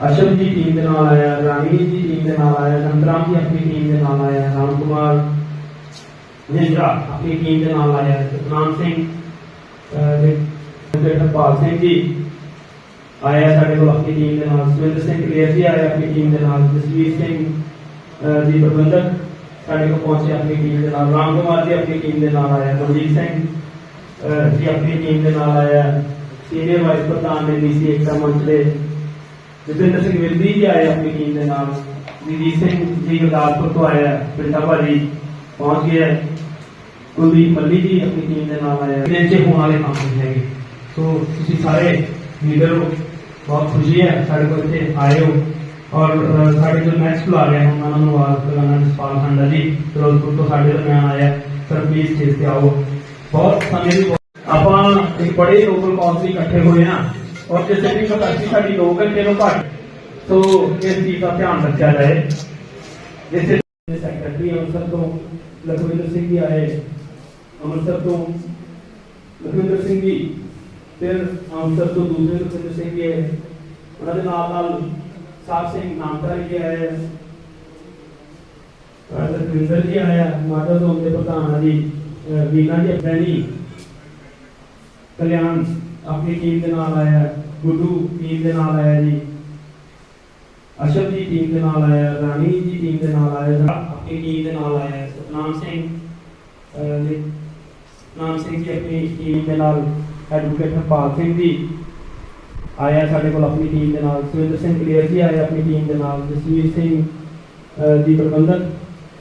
ਅਸ਼ਵ ਜੀ ਟੀਮ ਦੇ ਨਾਲ ਆਇਆ ਰਾਣੀ ਜੀ ਟੀਮ ਦੇ ਨਾਲ ਆਇਆ ਨੰਦਰਾਮ ਜੀ ਆਪਣੀ ਟੀਮ ਦੇ ਨਾਲ ਆਇਆ ਰਾਮ ਕੁਮਾਰ ਨਿੰਦਰਾ ਆਪਣੀ ਟੀਮ ਦੇ ਨਾਲ ਆਇਆ ਸਤਨਾਮ ਸਿੰਘ ਅਹ, ਦੇ ਦੇ ਹਰਪਾਲ ਸਿੰਘ ਜੀ ਆਇਆ ਸਾਡੇ ਕੋਲ ਆਪਣੀ ਟੀਮ ਦੇ ਨਾਲ ਸੁਰਿੰਦਰ ਸਿੰਘ ਕਲੇਰ ਜੀ ਆਇਆ ਆਪਣੀ ਟੀਮ ਦੇ ਨਾਲ ਜਸਵੀਰ ਸਿੰਘ ਅਹ, ਜੀ ਪ੍ਰਬੰਧਕ ਸਾਡੇ ਕੋਲ ਪਹੁੰਚੇ ਆਪਣੀ ਟੀਮ ਦੇ ਨਾਲ ਰਾਮ ਕੁਮਾਰ ਜੀ ਆਪਣੀ ਟੀਮ ਦੇ ਨਾਲ ਆਇਆ ਮਨਜੀਤ ਸਿੰਘ ਅਹ, ਜੀ ਆਪਣੀ ਟੀਮ ਦੇ ਨਾਲ ਆਇਆ ਸੀਨੀਅਰ ਵਾਈਸ ਪ੍ਰਧਾਨ ਨੇ ਡੀਸੀ ਏਕਤਾ ਮੰਚ ਦੇ ਜਤਿੰਦਰ ਸਿੰਘ ਵਿਰਦੀ ਜੀ ਆਏ ਆਪਣੀ ਟੀਮ ਦੇ ਨਾਲ ਜਗਜੀਤ ਸਿੰਘ ਜੀ ਗੁਰਦਾਸਪੁਰ ਤੋਂ ਆਇਆ ਪਿੰਡਾ ਭਾਜੀ ਪਹੁੰਚ ਗਏ ਕੁਲਦੀਪ ਮੱਲੀ ਜੀ ਆਪਣੀ ਟੀਮ ਦੇ ਨਾਲ ਆਇਆ ਇਹਦੇ ਚ ਹੋਣ ਵਾਲੇ ਕੰਮ ਹੈਗੇ। ਸੋ ਤੁਸੀਂ ਸਾਰੇ ਲੀਡਰ ਹੋ, ਬਹੁਤ ਖੁਸ਼ੀ ਹੈ ਸਾਡੇ ਕੋਲ ਇੱਥੇ ਆਏ ਹੋ। ਔਰ ਸਾਡੇ ਜੋ ਨੈਕਸਟ ਬੁਲਾ ਰਹੇ ਹਨ ਉਹਨਾਂ ਨੂੰ ਆਵਾਜ਼ ਕਰਨਾ ਜਸਪਾਲ ਖੰਡਾ ਜੀ, ਫਿਰੋਜ਼ਪੁਰ ਤੋਂ ਸਾਡੇ ਦਰਮਿਆਨ ਆਇਆ। ਸਰ ਪਲੀਜ਼ ਸਟੇਜ ਤੇ ਆਓ। ਬਹੁਤ ਸਮੇਂ ਆਪਾਂ ਇੱਕ ਬੜੇ ਲੋਕਲ ਕਾਜ਼ ਇਕੱਠੇ ਹੋਏ ਆ ਔਰ ਜਿਸੇ ਵੀ ਕਪੈਸਿਟੀ ਸਾਡੀ 2 ਘੰਟੇ ਤੋਂ ਘੱਟ ਸੋ ਇਸ ਚੀਜ਼ ਦਾ ਧਿਆਨ ਰੱਖਿਆ ਜਾਏ ਜਿਸੇ ਸੈਕਟਰੀ ਅੰਮ੍ਰਿਤਸਰ ਤੋਂ ਲਖਵਿੰਦਰ ਸਿੰਘ ਜੀ ਆਏ ਅੰਮ੍ਰਿਤਸਰ ਤੋਂ ਲਖਵਿੰਦਰ ਸਿੰਘ ਜੀ ਫਿਰ ਅੰਮ੍ਰਿਤਸਰ ਤੋਂ ਦੂਸਰੇ ਲਖਵਿੰਦਰ ਸਿੰਘ ਜੀ ਆਏ ਉਹਨਾਂ ਦੇ ਨਾਲ ਨਾਲ ਸਾਹਿਬ ਸਿੰਘ ਨਾਮਦਾਰੀ ਜੀ ਲਖਵਿੰਦਰ ਜੀ ਆਇਆ ਮਾਤਾ ਤੋਂ ਦੇ ਪ੍ਰਧਾਨ ਆ ਜੀ ਵੀਨਾ ਜੀ ਬੈਣੀ ਕਲਿਆਣ ਆਪਣੀ ਟੀਮ ਦੇ ਨਾਲ ਆਇਆ ਗੁੱਡੂ ਟੀਮ ਦੇ ਨਾਲ ਆਇਆ ਜੀ ਅਸ਼ਵ ਜੀ ਟੀਮ ਦੇ ਨਾਲ ਆਇਆ ਰਾਣੀ ਜੀ ਟੀਮ ਦੇ ਨਾਲ ਆਇਆ ਆਪਣੀ ਟੀਮ ਦੇ ਨਾਲ ਆਇਆ ਸਤਨਾਮ ਸਿੰਘ ਅਹ ਜੀ ਨਾਮ ਸਿੰਘ ਜੀ ਆਪਣੀ ਟੀਮ ਦੇ ਨਾਲ ਐਡਵੋਕੇਟ ਹਰਪਾਲ ਸਿੰਘ ਜੀ ਆਇਆ ਸਾਡੇ ਕੋਲ ਆਪਣੀ ਟੀਮ ਦੇ ਨਾਲ ਸੁਰਿੰਦਰ ਸਿੰਘ ਕਲੀਅਰ ਜੀ ਆਏ ਆਪਣੀ ਟੀਮ ਦੇ ਨਾਲ ਜਸਵੀਰ ਸਿੰਘ ਅਹ ਜੀ ਪ੍ਰਬੰਧਕ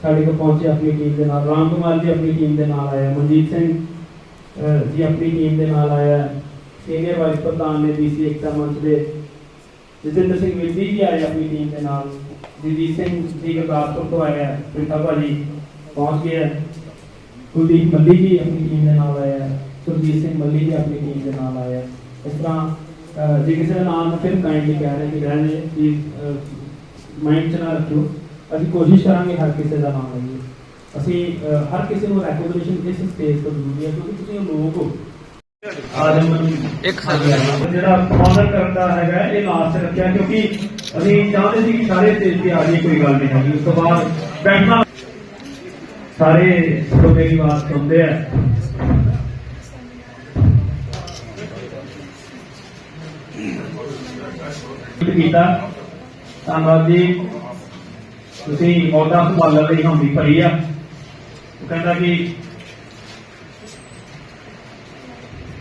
ਸਾਡੇ ਕੋਲ ਪਹੁੰਚੇ ਆਪਣੀ ਟੀਮ ਦੇ ਨਾਲ ਰਾਮ ਕੁਮਾਰ ਜੀ ਆਪਣੀ ਟੀਮ ਦੇ ਨਾਲ ਆਇਆ ਮਨਜੀਤ ਸਿੰਘ ਜੀ ਆਪਣੀ ਟੀਮ ਦੇ ਨਾਲ ਆਇਆ ਸੀਨੀਅਰ ਵਾਈਸ ਪ੍ਰਧਾਨ ਨੇ ਡੀਸੀ ਏਕਤਾ ਮੰਚ ਦੇ ਜਤਿੰਦਰ ਸਿੰਘ ਵਿਰਦੀ ਜੀ ਆਏ ਆਪਣੀ ਟੀਮ ਦੇ ਨਾਲ। ਜਗਜੀਤ ਸਿੰਘ ਜੀ ਗੁਰਦਾਸਪੁਰ ਤੋਂ ਆਇਆ ਪਿੰਡਾ ਭਾਜੀ ਪਹੁੰਚ ਗਏ ਕੁਲਦੀਪ ਮੱਲੀ ਜੀ ਆਪਣੀ ਟੀਮ ਦੇ ਨਾਲ ਆਇਆ। ਸੁਰਜੀਤ ਸਿੰਘ ਮੱਲੀ ਜੀ ਆਪਣੀ ਟੀਮ ਦੇ ਨਾਲ ਆਇਆ। ਇਸ ਤਰ੍ਹਾਂ ਜੇ ਕਿਸੇ ਦਾ ਨਾਮ ਫਿਰ ਕਾਈਂਡਲੀ ਕਹਿ ਰਹੇ ਕਿ ਰਹਿਣੇ ਪਲੀਜ਼ ਮਾਈਂਡ ਚ ਨਾ ਰੱਖਿਓ। ਅਸੀਂ ਕੋਸ਼ਿਸ਼ ਕਰਾਂਗੇ ਹਰ ਕਿਸੇ ਦਾ ਨਾਮ ਲਈਏ ਅਸੀਂ ਹਰ ਕਿਸੇ ਨੂੰ ਰੈਕੋਗਨੀਸ਼ਨ ਇਸ ਸਟੇਜ ਤੋਂ ਜ਼ਰੂਰੀ ਹੈ, ਕਿਉਂਕਿ ਤੁਸੀਂ ਲੋਕ ਹੋ। ਇੱਕ ਸੈਕਿੰਡ ਜਿਹੜਾ ਆਨਰ ਕਰਦਾ ਹੈਗਾ ਇਹ ਲਾਸਟ ਰੱਖਿਆ ਕਿਉਂਕਿ ਅਸੀਂ ਚਾਹੁੰਦੇ ਸੀ ਕਿ ਸਾਰੇ ਸਟੇਜ ਤੇ ਆ ਜਾਈਏ ਕੋਈ ਗੱਲ ਨਹੀਂ ਹੈਗੀ ਉਸ ਤੋਂ ਬਾਅਦ ਬੈਠਣਾ ਸਾਰੇ ਤੋਂ ਮੇਰੀ ਬਾਤ ਸੁਣਦੇ ਆ ਕੀਤਾ ਧੰਨਵਾਦ ਜੀ ਤੁਸੀਂ ਅਹੁਦਾ ਸੰਭਾਲਣ ਲਈ ਹਮੀ ਭਰੀ ਆ ਉਹ ਕਹਿੰਦਾ ਕਿ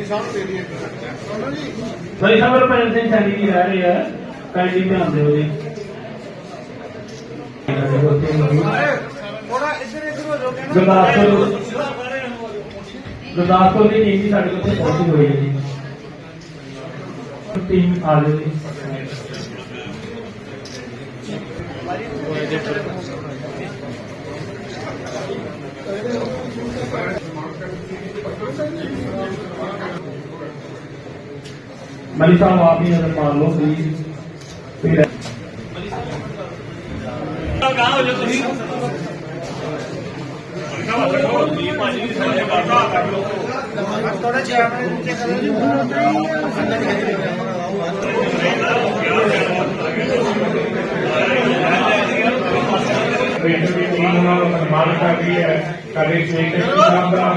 ਨੀਚੇ ਕਰ ਥੋੜੀ ਸਾਊਂਡ ਦੇ ਰਹੀ ਹੈ ਸੁਣੋ ਜੀ ਭਾਈ ਸਾਹਿਬ ਰਪਨ ਸਿੰਘ ਸੈਣੀ ਜੀ ਰਹਿ ਰਹੇ ਆ ਕਾਈਂਡਲੀ ਧਿਆਨ ਦਿਓ ਜੀ ਥੋੜਾ ਇੱਧਰ ਇੱਧਰ ਹੋ ਜਾਓਗੇ ਨਾ ਗੁਰਦਾਸਪੁਰ ਗੁਰਦਾਸਪੁਰ ਦੀ ਟੀਮ ਵੀ ਸਾਡੇ ਕੋਲ ਇੱਥੇ ਪਹੁੰਚੀ ਹੋਈ ਹੈ ਜੀ ਟੀਮ ਆ ਜਾਓ ਜੀ ਮਲੀ ਸਾਹਿਬ, ਆਪ ਹੀ ਨਜ਼ਰ ਮਾਰ ਲਓ ਪਲੀਜ਼ ਫਿਰ ਕਹਾਂ ਹੋ ਜੋ ਤੁਸੀਂ ਥੋੜਾ ਜਿਹਾ ਆਪਣੇ ਨੀਚੇ ਕਰੋ ਜੀ ਬੇਟੀ ਟੀਮ ਨਾਲ ਸਨਮਾਨ ਕਰ ਰਹੀ ਹੈ ਸਾਡੇ ਸੇਖ ਸਾਹਿਬ ਦਾ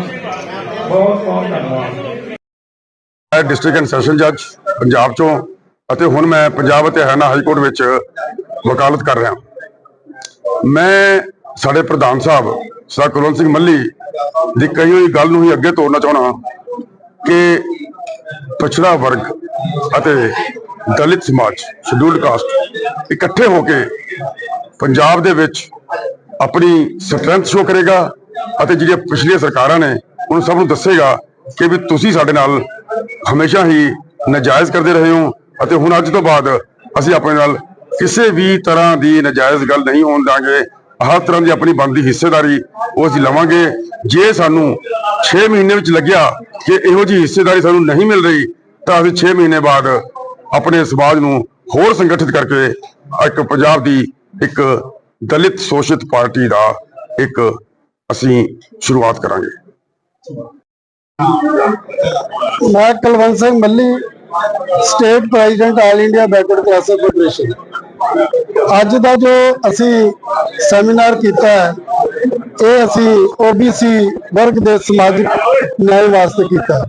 ਬਹੁਤ ਬਹੁਤ ਧੰਨਵਾਦ। ਮੈਂ ਡਿਸਟ੍ਰਿਕਟ ਐਂਡ ਸੈਸ਼ਨ ਜੱਜ ਪੰਜਾਬ ਚੋਂ ਅਤੇ ਹੁਣ ਮੈਂ ਪੰਜਾਬ ਅਤੇ ਹਰਿਆਣਾ ਹਾਈ ਕੋਰਟ ਵਿੱਚ ਵਕਾਲਤ ਕਰ ਰਿਹਾ। ਮੈਂ ਸਾਡੇ ਪ੍ਰਧਾਨ ਸਾਹਿਬ ਸਰ ਕੁਲਵੰਤ ਸਿੰਘ ਮੱਲੀ ਦੀ ਕਹੀ ਹੋਈ ਗੱਲ ਨੂੰ ਹੀ ਅੱਗੇ ਤੋਰਨਾ ਚਾਹਣਾ ਕਿ ਪਛੜਾ ਵਰਗ ਅਤੇ ਦਲਿਤ ਸਮਾਜ, ਸ਼ਡਿਊਲਡ ਕਾਸਟ ਇਕੱਠੇ ਹੋ ਕੇ ਪੰਜਾਬ ਦੇ ਵਿੱਚ ਆਪਣੀ ਸਟਰੈਂਥ ਸ਼ੋ ਕਰੇਗਾ ਅਤੇ ਜਿਹੜੀਆਂ ਪਿਛਲੀਆਂ ਸਰਕਾਰਾਂ ਨੇ ਉਹਨਾਂ ਸਭ ਨੂੰ ਦੱਸੇਗਾ ਕਿ ਵੀ ਤੁਸੀਂ ਸਾਡੇ ਨਾਲ ਹਮੇਸ਼ਾ ਹੀ ਨਜਾਇਜ਼ ਕਰਦੇ ਰਹੇ ਹੋ ਅਤੇ ਹੁਣ ਅੱਜ ਤੋਂ ਬਾਅਦ ਅਸੀਂ ਆਪਣੇ ਨਾਲ ਕਿਸੇ ਵੀ ਤਰ੍ਹਾਂ ਦੀ ਨਜਾਇਜ਼ ਗੱਲ ਨਹੀਂ ਹੋਣ ਦਾਂਗੇ ਹਰ ਤਰ੍ਹਾਂ ਦੀ ਆਪਣੀ ਬਣਦੀ ਹਿੱਸੇਦਾਰੀ ਉਹ ਅਸੀਂ ਲਵਾਂਗੇ। ਜੇ ਸਾਨੂੰ 6 ਮਹੀਨੇ ਵਿੱਚ ਲੱਗਿਆ ਕਿ ਇਹੋ ਜੀ ਹਿੱਸੇਦਾਰੀ ਸਾਨੂੰ ਨਹੀਂ ਮਿਲ ਰਹੀ, ਤਾਂ ਅਸੀਂ 6 ਮਹੀਨੇ ਬਾਅਦ ਆਪਣੇ ਸਮਾਜ ਨੂੰ ਹੋਰ ਸੰਗਠਿਤ ਕਰਕੇ ਇੱਕ ਪੰਜਾਬ ਦੀ ਇੱਕ ਦਲਿਤ ਸ਼ੋਸ਼ਿਤ ਪਾਰਟੀ ਦਾ ਇੱਕ ਅਸੀਂ ਸ਼ੁਰੂਆਤ ਕਰਾਂਗੇ। ਮੈਂ Kulwant Singh Malli state president all India backward classes federation ਅੱਜ ਦਾ ਜੋ ਅਸੀਂ ਸੈਮੀਨਾਰ ਕੀਤਾ ਹੈ, ਇਹ ਅਸੀਂ OBC ਵਰਗ ਦੇ ਸਮਾਜਿਕ ਨਿਆਂ ਵਾਸਤੇ ਕੀਤਾ ਹੈ।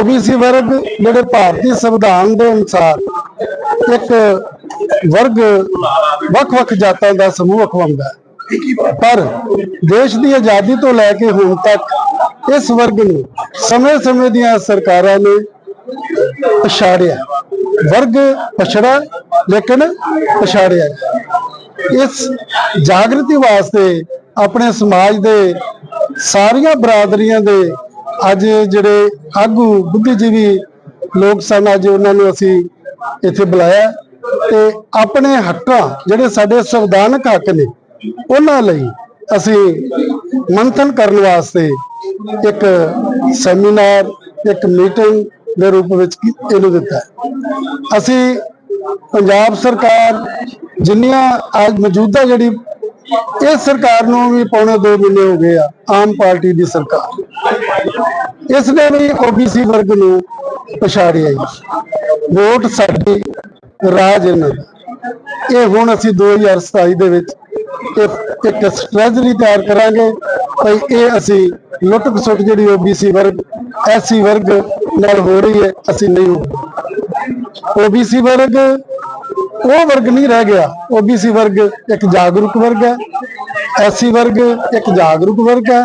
OBC ਵਰਗ ਜਿਹੜੇ ਭਾਰਤੀ ਸੰਵਿਧਾਨ ਦੇ ਅਨੁਸਾਰ ਇੱਕ ਵਰਗ ਵੱਖ-ਵੱਖ ਜਾਤਾਂ ਦਾ ਸਮੂਹ ਅਖਵਾਉਂਦਾ ਹੈ। ਪਰ ਦੇਸ਼ ਦੀ ਆਜ਼ਾਦੀ ਤੋਂ ਲੈ ਕੇ ਹੁਣ ਤੱਕ ਇਸ ਵਰਗ ਨੂੰ ਸਮੇਂ-ਸਮੇਂ ਦੀਆਂ ਸਰਕਾਰਾਂ ਨੇ ਪਛਾੜਿਆ। ਵਰਗ ਪਛੜਾ, ਲੇਕਿਨ ਪਛਾੜਿਆ। ਇਸ ਜਾਗਰਤੀ ਵਾਸਤੇ ਆਪਣੇ ਸਮਾਜ ਦੇ ਸਾਰੀਆਂ ਬਰਾਦਰੀਆਂ ਦੇ ਅੱਜ ਜਿਹੜੇ ਆਗੂ ਬੁੱਧੀਜੀਵੀ ਲੋਕ ਸਨ, ਅੱਜ ਉਹਨਾਂ ਨੂੰ ਅਸੀਂ ਇੱਥੇ ਬੁਲਾਇਆ ਤੇ ਆਪਣੇ ਹੱਕਾਂ ਜਿਹੜੇ ਸਾਡੇ ਸੰਵਿਧਾਨਕ ਹੱਕ ਨੇ, ਉਹਨਾਂ ਲਈ ਅਸੀਂ ਮੰਥਨ ਕਰਨ ਵਾਸਤੇ ਇੱਕ ਸੈਮੀਨਾਰ, ਇੱਕ ਮੀਟਿੰਗ ਦੇ ਰੂਪ ਵਿੱਚ ਇਹਨੂੰ ਦਿੱਤਾ ਅਸੀਂ ਪੰਜਾਬ ਸਰਕਾਰ ਜਿੰਨੀਆਂ ਅੱਜ ਮੌਜੂਦਾ ਜਿਹੜੀ ਇਸ ਸਰਕਾਰ ਨੂੰ ਵੀ ਪੌਣੇ 2 ਮਹੀਨੇ ਹੋ ਗਏ ਆ, ਆਮ ਪਾਰਟੀ ਦੀ ਸਰਕਾਰ। ਇਸ ਨੇ ਵੀ OBC ਵਰਗ ਨੂੰ ਪਛਾੜਿਆ ਜੀ। ਵੋਟ ਸਾਡੀ ਰਾਜ ਇਹਨਾਂ ਦਾ। ਇਹ ਹੁਣ ਅਸੀਂ 2027 ਦੇ ਵਿੱਚ ਇੱਕ ਇੱਕ ਸਟ੍ਰੈਟਜੀ ਤਿਆਰ ਕਰਾਂਗੇ? ਭਈ ਇਹ ਅਸੀਂ ਲੁੱਟ ਖਸੁੱਟ ਜਿਹੜੀ OBC ਵਰਗ ਐਸਸੀ ਵਰਗ ਨਾਲ ਹੋ ਰਹੀ ਹੈ, ਅਸੀਂ ਨਹੀਂ ਹੋ OBC ਵਰਗ, ਉਹ ਵਰਗ ਨਹੀਂ ਰਹਿ ਗਿਆ। OBC ਵਰਗ ਇੱਕ ਜਾਗਰੂਕ ਵਰਗ ਹੈ ਐਸਸੀ ਵਰਗ ਇੱਕ ਜਾਗਰੂਕ ਵਰਗ ਹੈ।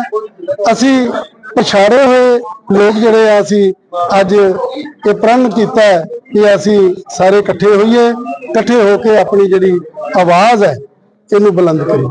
ਅਸੀਂ ਪਛਾੜੇ ਹੋਏ ਲੋਕ ਜਿਹੜੇ ਆ, ਅਸੀਂ ਅੱਜ ਇਹ ਪ੍ਰਣ ਕੀਤਾ ਹੈ ਕਿ ਅਸੀਂ ਸਾਰੇ ਇਕੱਠੇ ਹੋਈਏ, ਇਕੱਠੇ ਹੋ ਕੇ ਆਪਣੀ ਜਿਹੜੀ ਆਵਾਜ਼ ਹੈ ਇਹਨੂੰ ਬੁਲੰਦ ਕਰੀਏ